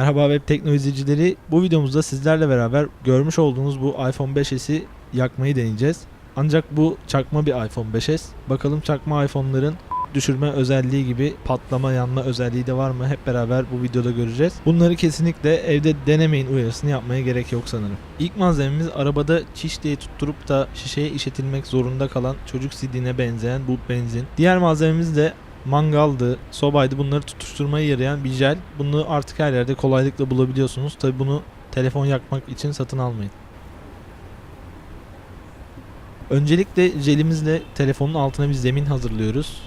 Merhaba web teknolojicileri. Bu videomuzda sizlerle beraber görmüş olduğunuz bu iPhone 5s'i yakmayı deneyeceğiz. Ancak bu çakma bir iPhone 5s. Bakalım çakma iPhone'ların düşürme özelliği gibi patlama yanma özelliği de var mı hep beraber bu videoda göreceğiz. Bunları kesinlikle evde denemeyin uyarısını yapmaya gerek yok sanırım. İlk malzememiz arabada çiş diye tutturup da şişeye işetilmek zorunda kalan çocuk sidine benzeyen bu benzin. Diğer malzememiz de mangaldı, sobaydı bunları tutuşturmaya yarayan bir jel. Bunu artık her yerde kolaylıkla bulabiliyorsunuz. Tabi bunu telefon yakmak için satın almayın. Öncelikle jelimizle telefonun altına bir zemin hazırlıyoruz.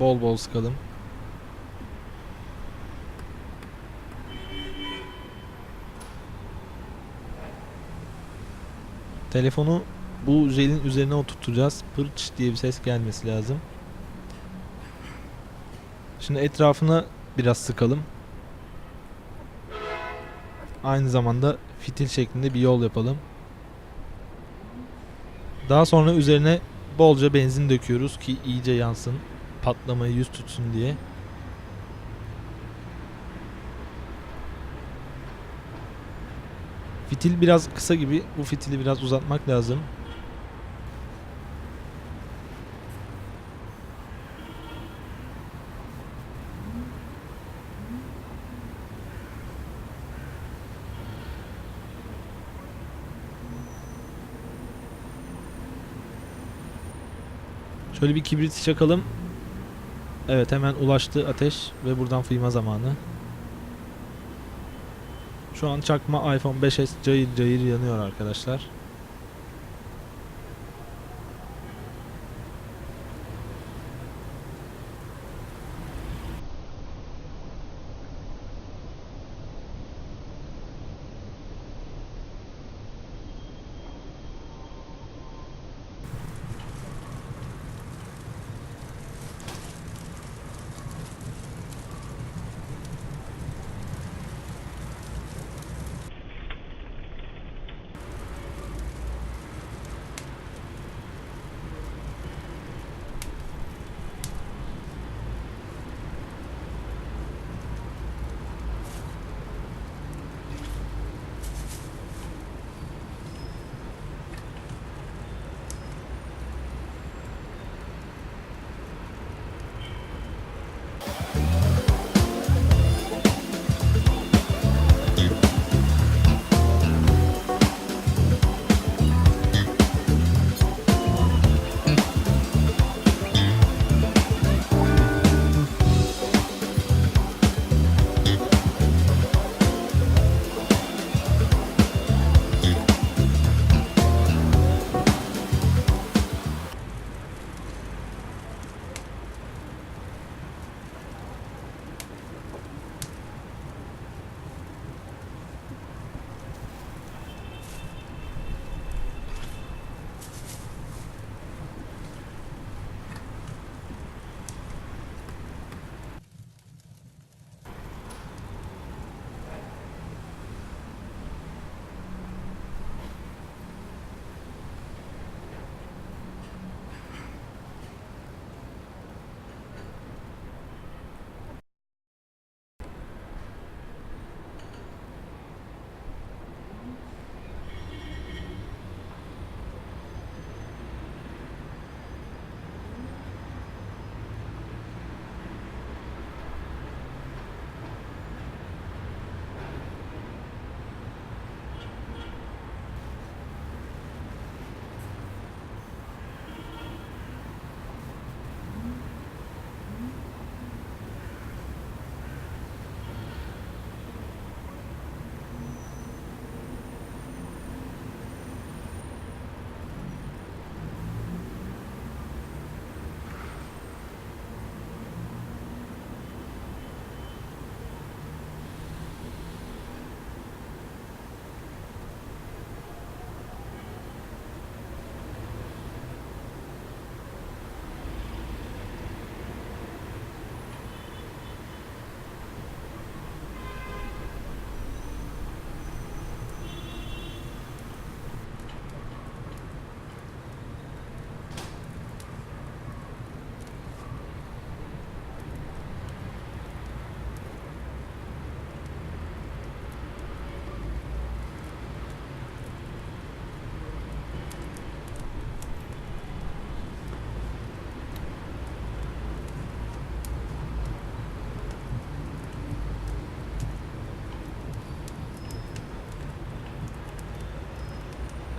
Bol bol sıkalım. Telefonu bu jelin üzerine oturtacağız. Pırç diye bir ses gelmesi lazım. Şimdi etrafına biraz sıkalım. Aynı zamanda fitil şeklinde bir yol yapalım. Daha sonra üzerine bolca benzin döküyoruz ki iyice yansın. Patlamayı yüz tutsun diye. Fitil biraz kısa gibi. Bu fitili biraz uzatmak lazım. Şöyle bir kibrit çakalım. Evet hemen ulaştı ateş ve buradan fıyma zamanı. Şu an çakma iPhone 5s cayır cayır yanıyor arkadaşlar.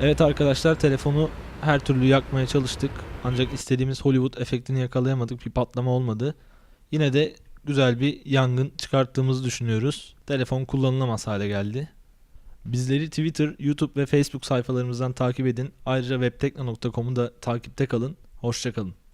Evet arkadaşlar telefonu her türlü yakmaya çalıştık. Ancak istediğimiz Hollywood efektini yakalayamadık. Bir patlama olmadı. Yine de güzel bir yangın çıkarttığımızı düşünüyoruz. Telefon kullanılamaz hale geldi. Bizleri Twitter, YouTube ve Facebook sayfalarımızdan takip edin. Ayrıca webtekno.com'u da takipte kalın. Hoşçakalın.